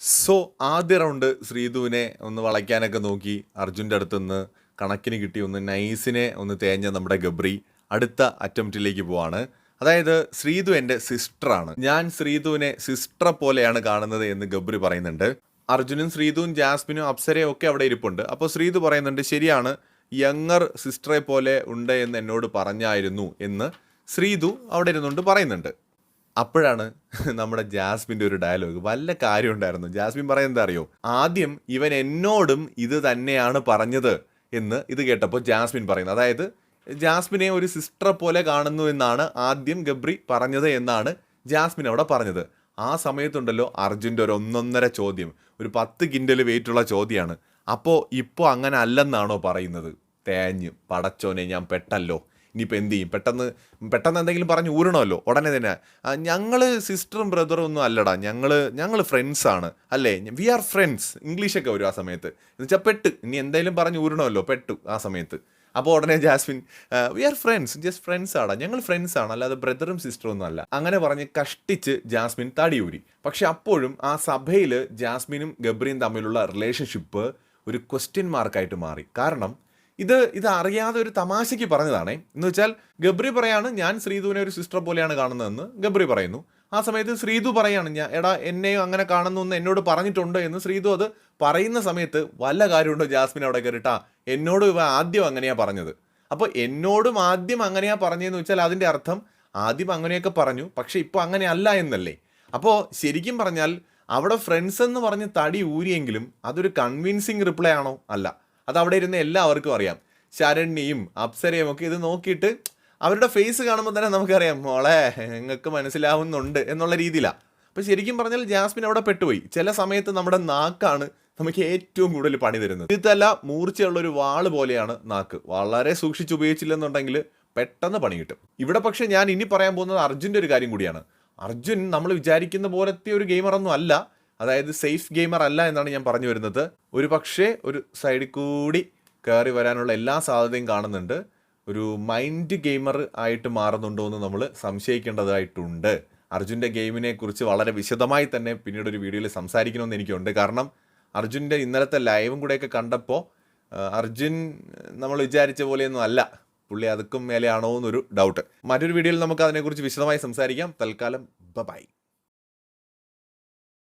So ആദ്യ round ശ്രീധുവിനെ ഒന്ന് വളയ്ക്കാനൊക്കെ നോക്കി അർജുന്റെ അടുത്തുനിന്ന് കണക്കിന് കിട്ടി ഒന്ന് നൈസിനെ ഒന്ന് തേഞ്ഞ നമ്മുടെ ഗബ്രി അടുത്ത അറ്റംപ്റ്റിലേക്ക് പോവാണ്. അതായത് ശ്രീധു എന്റെ സിസ്റ്ററാണ് ഞാൻ ശ്രീധുവിനെ സിസ്റ്ററെ പോലെയാണ് കാണുന്നത് എന്ന് ഗബ്രി പറയുന്നുണ്ട്. അർജുനും ശ്രീധുവും ജാസ്മിനും അപ്സരയും ഒക്കെ അവിടെ ഇരിപ്പുണ്ട്. അപ്പോൾ ശ്രീധു പറയുന്നുണ്ട് ശരിയാണ് യങ്ങർ സിസ്റ്ററെ പോലെ ഉണ്ട് എന്ന് എന്നോട് പറഞ്ഞായിരുന്നു എന്ന് ശ്രീധു അവിടെ ഇരുന്നുകൊണ്ട് പറയുന്നുണ്ട്. അപ്പോഴാണ് നമ്മുടെ ജാസ്മിന്റെ ഒരു ഡയലോഗ്. വല്ല കാര്യം ഉണ്ടായിരുന്നു. ജാസ്മിൻ പറയുന്നത് അറിയോ? ആദ്യം ഇവൻ എന്നോടും ഇത് തന്നെയാണ് പറഞ്ഞത് എന്ന് ഇത് കേട്ടപ്പോൾ ജാസ്മിൻ പറയുന്നത് അതായത് ജാസ്മിനെ ഒരു സിസ്റ്ററെ പോലെ കാണുന്നു എന്നാണ് ആദ്യം ഗബ്രി പറഞ്ഞത് എന്നാണ് ജാസ്മിൻ അവിടെ പറഞ്ഞത്. ആ സമയത്തുണ്ടല്ലോ അർജുന്റെ ഒരു ഒന്നൊന്നര ചോദ്യം. ഒരു പത്ത് കിൻഡൽ വെയിറ്റുള്ള ചോദ്യമാണ്. അപ്പോൾ ഇപ്പോൾ അങ്ങനെ അല്ലെന്നാണോ പറയുന്നത്? തേഞ്ഞ് പടച്ചോനെ ഞാൻ പെട്ടല്ലോ. ഇനിയിപ്പോൾ എന്ത് ചെയ്യും? പെട്ടെന്ന് പെട്ടെന്ന് എന്തെങ്കിലും പറഞ്ഞ് ഊരണമല്ലോ? ഉടനെ തന്നെ ഞങ്ങൾ സിസ്റ്ററും ബ്രദറും ഒന്നും അല്ലടാ. ഞങ്ങൾ ഞങ്ങൾ ഫ്രണ്ട്സാണ് അല്ലേ? വി ആർ ഫ്രണ്ട്സ് ഇംഗ്ലീഷൊക്കെ വരും ആ സമയത്ത്. എന്ന് വെച്ചാൽ പെട്ട്. ഇനി എന്തെങ്കിലും പറഞ്ഞ് ഊരണമല്ലോ? പെട്ടു ആ സമയത്ത്. അപ്പോൾ ഉടനെ Jasmine we are friends just friends ആടാ. ഞങ്ങൾ ഫ്രണ്ട്സ് ആണ് അല്ലാതെ ബ്രദറും സിസ്റ്ററും ഒന്നും അല്ല. അങ്ങനെ പറഞ്ഞ് കഷ്ടിച്ച് ജാസ്മിൻ തടിയൂരി. പക്ഷെ അപ്പോഴും ആ സഭയിൽ ജാസ്മിനും ഗബ്രിയും തമ്മിലുള്ള റിലേഷൻഷിപ്പ് ഒരു ക്വസ്റ്റ്യൻ മാർക്കായിട്ട് മാറി. കാരണം ഇത് ഇത് അറിയാതെ ഒരു തമാശയ്ക്ക് പറഞ്ഞതാണേ. എന്ന് വെച്ചാൽ ഗബ്രി പറയാണ് ഞാൻ ശ്രീധുവിനെ ഒരു സിസ്റ്റർ പോലെയാണ് കാണുന്നതെന്ന്. ഗബ്രി പറയുന്നു. ആ സമയത്ത് ശ്രീധു പറയാണ് ഞാൻ എടാ എന്നെയും അങ്ങനെ കാണുന്നു എന്ന് എന്നോട് പറഞ്ഞിട്ടുണ്ട് എന്ന്. ശ്രീധു അത് പറയുന്ന സമയത്ത് വല്ല കാര്യമുണ്ടോ ജാസ്മിൻ അവിടെ കയറിട്ടാ എന്നോട് ഇവ ആദ്യം അങ്ങനെയാ പറഞ്ഞത്. അപ്പോൾ എന്നോടും ആദ്യം അങ്ങനെയാ പറഞ്ഞതെന്ന് വെച്ചാൽ അതിന്റെ അർത്ഥം ആദ്യം അങ്ങനെയൊക്കെ പറഞ്ഞു പക്ഷെ ഇപ്പോൾ അങ്ങനെ അല്ല എന്നല്ലേ. അപ്പോൾ ശരിക്കും പറഞ്ഞാൽ അവിടെ ഫ്രണ്ട്സ് എന്ന് പറഞ്ഞ് തടി ഊരിയെങ്കിലും അതൊരു കൺവിൻസിങ് റിപ്ലൈ ആണോ? അല്ല. അത് അവിടെ ഇരുന്ന് എല്ലാവർക്കും അറിയാം. ശരണ്യയും അപ്സരയും ഒക്കെ ഇത് നോക്കിയിട്ട് അവരുടെ ഫേസ് കാണുമ്പോൾ തന്നെ നമുക്കറിയാം മോളെ നിങ്ങൾക്ക് മനസ്സിലാവുന്നുണ്ട് എന്നുള്ള രീതിയിലാണ് അപ്പോൾ ശരിക്കും പറഞ്ഞാൽ ജാസ്മിൻ അവിടെ പെട്ടുപോയി. ചില സമയത്ത് നമ്മുടെ നാക്കാണ് നമുക്ക് ഏറ്റവും കൂടുതൽ പണി തരുന്നത്. ഇതല്ല മൂർച്ചയുള്ള ഒരു വാൾ പോലെയാണ് നാക്ക്. വളരെ സൂക്ഷിച്ച് ഉപയോഗിച്ചില്ലെന്നുണ്ടെങ്കിൽ പെട്ടെന്ന് പണി കിട്ടും. ഇവിടെ പക്ഷേ ഞാൻ ഇനി പറയാൻ പോകുന്നത് അർജുന്റെ ഒരു കാര്യം കൂടിയാണ്. അർജുൻ നമ്മൾ വിചാരിക്കുന്ന പോലത്തെ ഒരു ഗെയിമറൊന്നും അല്ല. അതായത് സേഫ് ഗെയിമർ അല്ല എന്നാണ് ഞാൻ പറഞ്ഞു വരുന്നത്. ഒരു പക്ഷേ ഒരു സൈഡിൽ കൂടി കയറി വരാനുള്ള എല്ലാ സാധ്യതയും കാണുന്നുണ്ട്. ഒരു മൈൻഡ് ഗെയിമർ ആയിട്ട് മാറുന്നുണ്ടോ എന്ന് നമ്മൾ സംശയിക്കേണ്ടതായിട്ടുണ്ട്. അർജുന്റെ ഗെയിമിനെ കുറിച്ച് വളരെ വിശദമായി തന്നെ പിന്നീട് ഒരു വീഡിയോയിൽ സംസാരിക്കണമെന്ന് എനിക്കുണ്ട്. കാരണം അർജുന്റെ ഇന്നലത്തെ ലൈവും കൂടെയൊക്കെ കണ്ടപ്പോൾ അർജുൻ നമ്മൾ വിചാരിച്ച പോലെയൊന്നും അല്ല. പുള്ളി അതുക്കും മേലെയാണോ എന്നൊരു ഡൗട്ട് മറ്റൊരു വീഡിയോയിൽ നമുക്ക് അതിനെക്കുറിച്ച് വിശദമായി സംസാരിക്കാം. തൽക്കാലം ബൈ